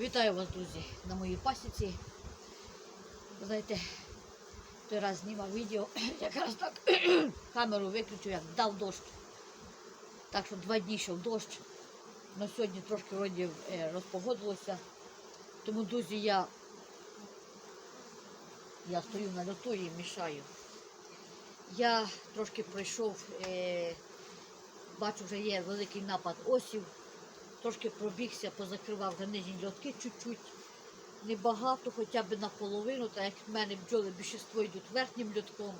Вітаю вас, друзі, на моїй пасіці. Знаєте, той раз знімав відео, якраз так камеру виключив, як дав дощ. Так що два дні йшов дощ. На сьогодні трошки вроді е, розпогодилося. Тому, друзі, я, я стою на льоту і мішаю. Я трошки пройшов, е, бачу, вже є великий напад осів. Трошки пробігся, позакривав вже нижні льотки чуть-чуть. Небагато, хоча б наполовину, так як в мене бджоли більшість йдуть верхнім льотком.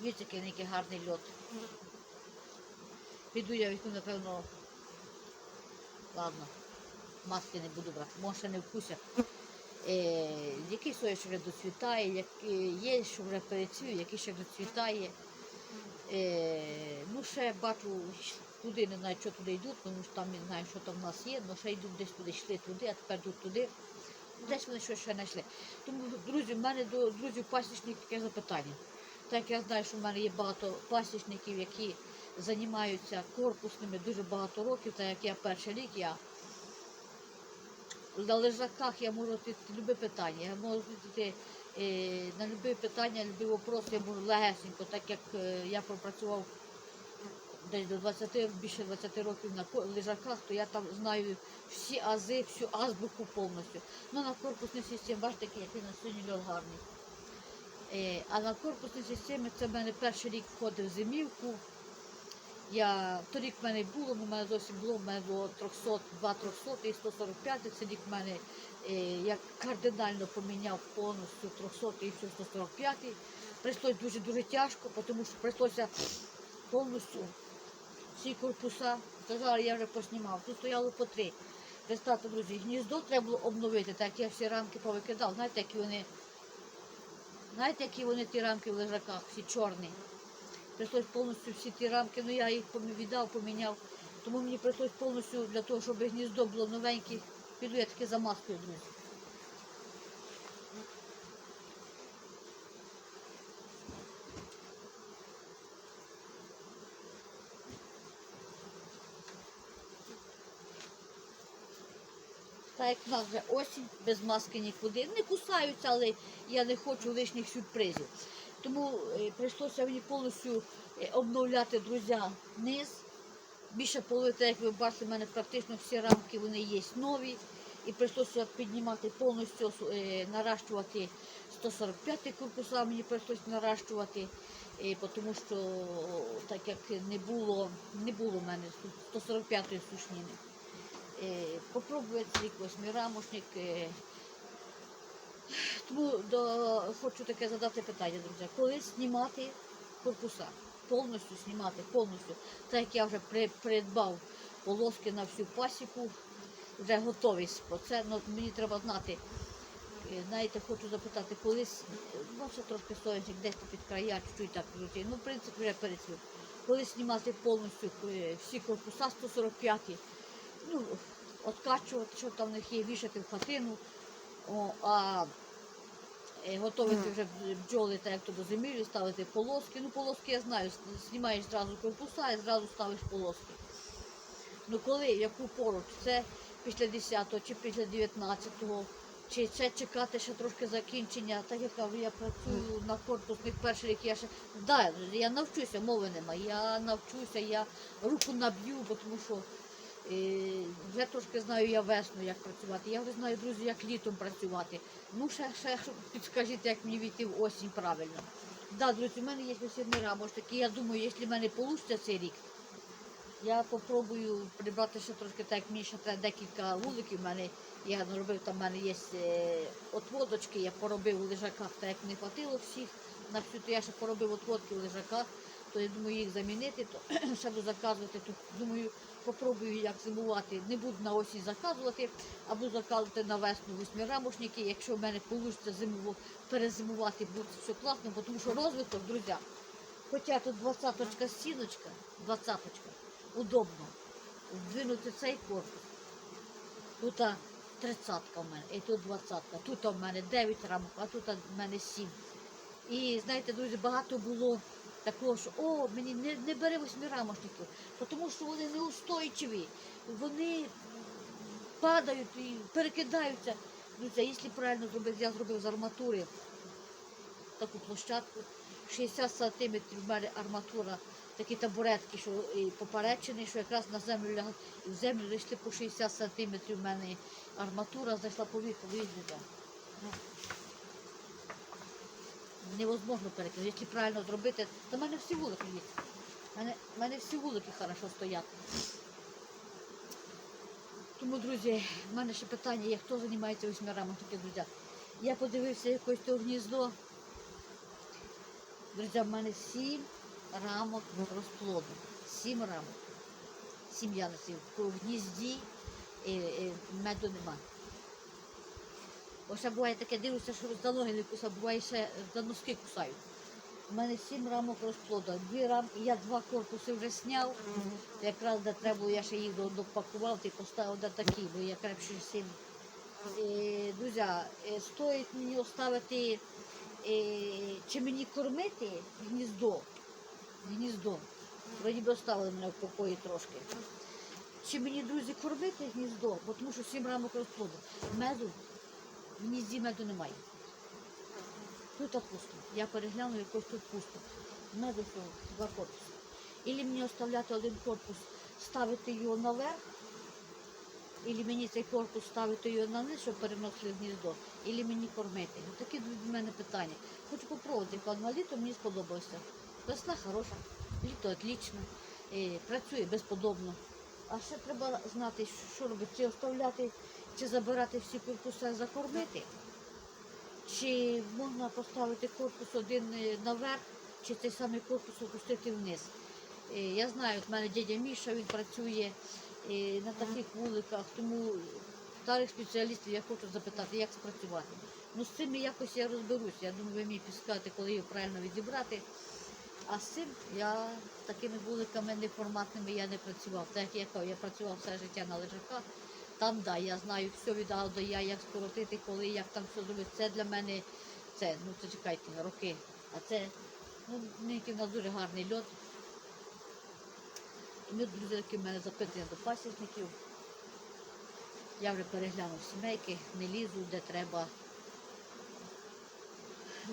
Дивіться, який який гарний льот. Піду я візьму, напевно. Ладно, маски не буду брати, може не вкусять. Е, який соя ще доцвітає, як, е, є, що вже перецвів, який ще доцвітає. Е, ну, ще бачу, туди не знаю, що туди йдуть, тому що там не знаю, що там в нас є, але ще йдуть десь туди, йшли туди, а тепер йдуть туди. Десь вони щось ще знайшли. Тому, друзі, в мене до друзів пасічників таке запитання. Так як я знаю, що в мене є багато пасічників, які займаються корпусними дуже багато років, так як я перший рік, я на лежаках я можу відповісти любе питання. Я можу відповісти е, на любе питання, любі вопроси, я можу легесенько, так як е, я пропрацював десь до 20, більше 20 років на лежаках, то я там знаю всі ази, всю азбуку повністю. Ну на корпусній системі, бачите, який на сьогодні льот гарний. Е, а на корпусній системі це в мене перший рік входив зимівку. Я, торік в мене було, в мене зовсім було, в мене було 300, 2 300 і 145, це рік в мене е, я кардинально поміняв повністю 300 і все 145. Прийшлось дуже-дуже тяжко, тому що прийшлося повністю всі корпуса, сказали, я вже поснімав. Тут стояло по три. Представте, друзі, гніздо треба було обновити, так я всі рамки повикидав. Знаєте, які вони, знаєте, які вони ті рамки в лежаках, всі чорні. Прийшлось повністю всі ті рамки, ну я їх віддав, поміняв. Тому мені прийшлось повністю для того, щоб гніздо було новеньке, піду я таки за маскою, друзі. Так як в нас вже осінь, без маски нікуди. Не кусаються, але я не хочу лишніх сюрпризів. Тому е, прийшлося мені повністю е, обновляти, друзі, низ. Більше половини, як ви бачите, в мене практично всі рамки вони є нові. І прийшлося піднімати повністю, е, наращувати 145-й корпуса, мені прийшлося наращувати, тому що так як не було, не було в мене 145 сушніни. Е, Попробувати цей восьмирамошник. е. Тому до, хочу таке задати питання, друзі. Коли знімати корпуса? Повністю знімати, повністю. Так як я вже при, придбав полоски на всю пасіку, вже готовий по це. Ну, мені треба знати. е, Знаєте, хочу запитати, колись, е, ну трошки соняшник, десь під края, чуть-чуть так крути. Ну, в принципі, вже перецвів. Коли знімати повністю всі корпуса 145, ну, откачувати, що там в них є, вішати в хатину, о, а е, готувати вже бджоли, так як то до зимівлі, ставити полоски. Ну, полоски я знаю, знімаєш зразу корпуса і зразу ставиш полоски. Ну коли, яку поруч, це після 10-го чи після 19-го, чи це чекати ще трошки закінчення, так як я працюю на корпусних перший рік, я ще да, я навчуся, мови нема. Я навчуся, я руку наб'ю, бо тому що вже трошки знаю я весну, як працювати. Я вже знаю, друзі, як літом працювати. Ну, ще, ще підскажіть, як мені війти в осінь правильно. Да, друзі, у мене є весільний рамош такий. Я думаю, якщо в мене вийде цей рік, я попробую прибрати ще трошки, так як мені ще треба декілька вуликів. У мене я наробив, там в мене є е, отводочки, я поробив у лежаках, так як не хватило всіх на всю, то я ще поробив отводки у лежаках, то я думаю їх замінити, то ще буду заказувати. То думаю, попробую як зимувати. Не буду на осінь заказувати, а буду заказувати на весну восьмирамошники. Якщо в мене вийде зимово перезимувати, буде все класно, тому що розвиток, друзі. Хоча тут двадцяточка стіночка, двадцяточка, удобно. Вдвинути цей корпус. Тут тридцятка в мене, і тут двадцятка. Тут в мене 9 рамок, а тут в мене 7. І знаєте, друзі, багато було такого, що о, мені не, не бери восьмирамошників, тому що вони неустойчиві. Вони падають і перекидаються. Друзі, якщо правильно зробити, я зробив з арматури таку площадку. 60 сантиметрів в мене арматура, такі табуретки, що і поперечені, що якраз на землю лягли. І в землю зайшли по 60 сантиметрів в мене арматура, зайшла по віку, виїздила. Невозможно перекинути. Якщо правильно зробити, то в мене всі вулики є. В мене, мене всі вулики хорошо стоять. Тому, друзі, в мене ще питання є, хто займається восьмирами, таке, друзі. Я подивився якось то гніздо. Друзі, в мене сім рамок розплоду. Сім рамок. Сім янусів. В гнізді е, е, меду нема. Бо ще буває таке, дивлюся, що за ноги не кусаю, буває ще за носки кусають. У мене сім рамок розплоду. Дві рамки, я два корпуси вже зняв. Якраз де треба, було, я ще їх допакував і поставив де такі, бо я крепший сім. Е, Друзі, е, стоїть мені оставити, е, чи мені кормити гніздо. Гніздо. Вроді би оставили мене в покої трошки. Чи мені, друзі, кормити гніздо, бо тому що сім рамок розплоду. Меду, гнізді меду немає. Тут пусто. Я перегляну, якось тут пусто. Меду два корпуси. Ілі мені оставляти один корпус, ставити його наверх, ілі мені цей корпус ставити його на низ, щоб переносили гніздо, ілі мені кормити. Ну, такі в мене питання. Хочу попробувати, на літо мені сподобалося. Весна хороша, літо отлично, е, працює безподобно. А ще треба знати, що робити, чи оставляти, чи забирати всі корпуси закормити. Чи можна поставити корпус один е, наверх, чи цей самий корпус опустити вниз? Е, Я знаю, от в мене дядя Міша, він працює е, на таких вуликах, тому старих спеціалістів я хочу запитати, як спрацювати. Ну з цим якось я розберуся. Я думаю, ви мені підскажете, коли його правильно відібрати. А з цим я такими вуликами неформатними я не працював. Так як я я працював все життя на лежаках. Там, да, я знаю все від А до Я, як скоротити, коли, як там все зробити. Це для мене, це, ну це чекайте, роки. А це, ну, нині в нас дуже гарний льот. Ми, друзі, такі в мене запитання до пасічників. Я вже переглянув сімейки, не лізу, де треба.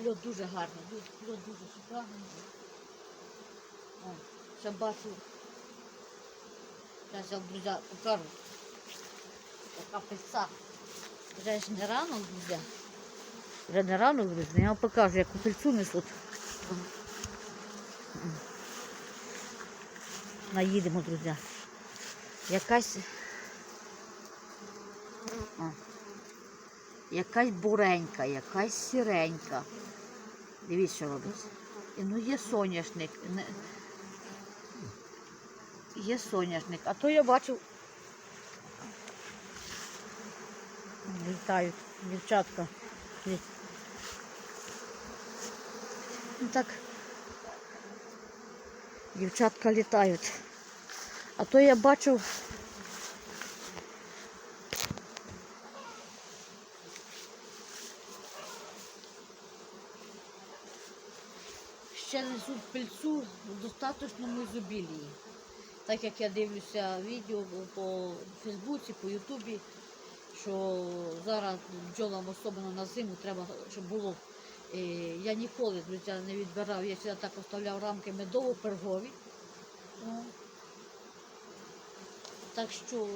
Льот дуже гарний, льот- дуже шикарний. Ще бачу. Зараз я вам, друзі, покажу. Така писа. Вже ж не рано, друзі. Вже не рано, друзі. Я вам покажу, яку пильцю несуть. Наїдемо, друзі. Якась. Якась буренька, якась сіренька. Дивіться, що робиться. Ну, є соняшник. Є соняшник. А то я бачив. Літають дівчатка. Ну так. Дівчатка літають. А то я бачив. Ще несуть пильцу в достаточному ізобілії. Так як я дивлюся відео по Фейсбуці, по Ютубі, що зараз бджолам особливо на зиму треба, щоб було. е, Я ніколи, друзі, не відбирав, я завжди так оставляв рамки медово-пергові. Так що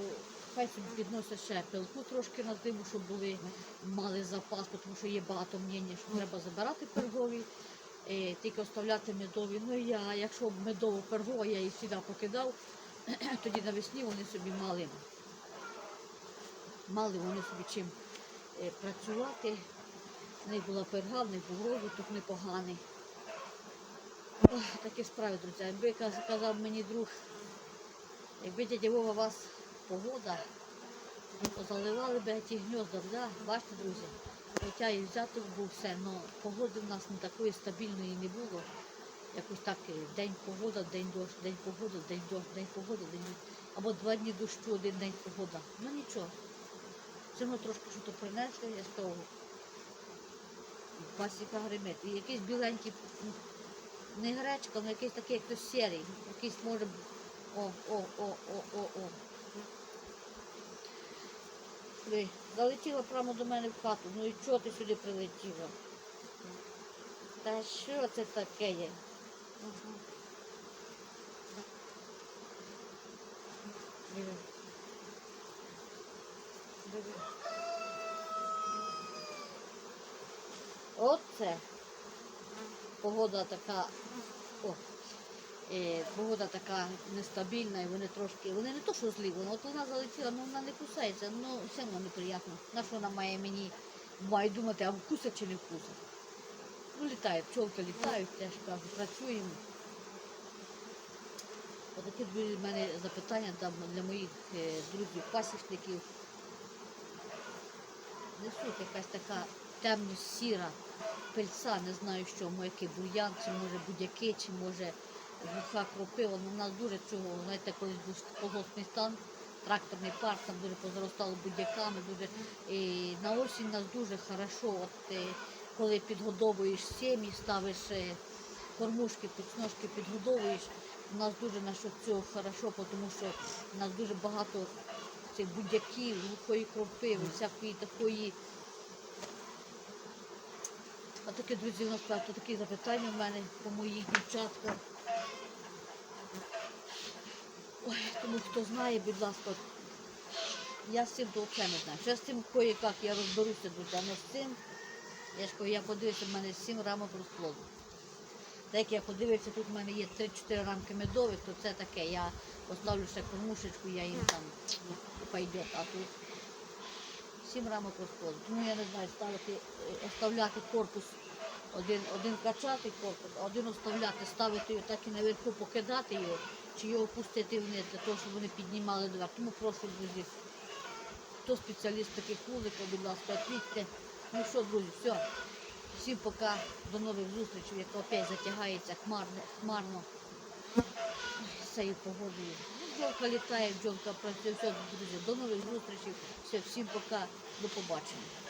хай собі підносять ще пилку трошки на зиму, щоб були, мали запас, тому що є багато мнення, що треба забирати пергові, е, тільки оставляти медові. Ну я, якщо медово пергова, я її сюди покидав, тоді навесні вони собі мали, мали вони собі чим е, працювати. В них була перга, в них був розвиток непоганий. Ох, такі справи, друзі. Якби каз- казав мені друг, якби дядя Вова вас погода, то заливали б ті гнізда, да? бачите, друзі. Хоча і взяток був все, але погоди в нас не такої стабільної не було. Якось так е, день погода, день дощ, день погода, день дощ, день погода, день дощ. Або два дні дощу, один день погода. Ну нічого. Цьому трошки що то принесли, з того. Пасіка гримить. І якийсь біленький, не гречка, але якийсь такий, як сірий. Якийсь може. б- О, о, о, о, о, о. сюди. Залетіла прямо до мене в хату. Ну і чого ти сюди прилетіла? Та що це таке є? Диви. Оце погода така, о, е, погода така нестабільна, і вони трошки, вони не то що злі, вона, от вона залетіла, ну вона не кусається, ну все одно неприємно. На що вона має мені має думати, а вкусить чи не вкусить. Ну, літають, пчолки літають, теж кажу, працюємо. Отакі в мене запитання там для моїх е, друзів пасічників. Несуть якась така темно-сіра пильця, не знаю що, може який бур'ян, чи може будь-який, чи може глуха кропива. Ну, у нас дуже цього, знаєте, колись був колгоспний стан, тракторний парк, там дуже позаростало будь-яками, дуже і на осінь нас дуже хорошо, от е, коли підгодовуєш сім'ї, ставиш е, кормушки, підсножки підгодовуєш. У нас дуже на що цього хорошо, тому що у нас дуже багато цих будь-яків, глухої кропиви, всякої такої. А таке, друзі, у нас правда, такі запитання в мене по моїх дівчатках. Ой, тому хто знає, будь ласка, я з цим то не знаю. Ще з цим кое-як я розберуся, друзі, але з цим, я ж кажу, я подивився, в мене сім рамок розплоду. Так як я подивився, тут в мене є 3-4 рамки медових, то це таке. Я поставлю ще кормушечку, я їм там ну, пойде, а тут сім рамок розплоду. Тому я не знаю, ставити, оставляти корпус, один, один качати корпус, один оставляти, ставити його так і наверху покидати його, чи його пустити вниз для того, щоб вони піднімали доверх. Тому прошу, друзі, хто спеціаліст таких вуликів, будь ласка, відповідьте. Ну що, друзі, все. Всім пока, до нових зустрічей, яка опять затягається хмарно, хмарно цією погодою. Бджолка літає, бджолка працює. Все, друзі, до нових зустрічей. Все, всім пока, до побачення.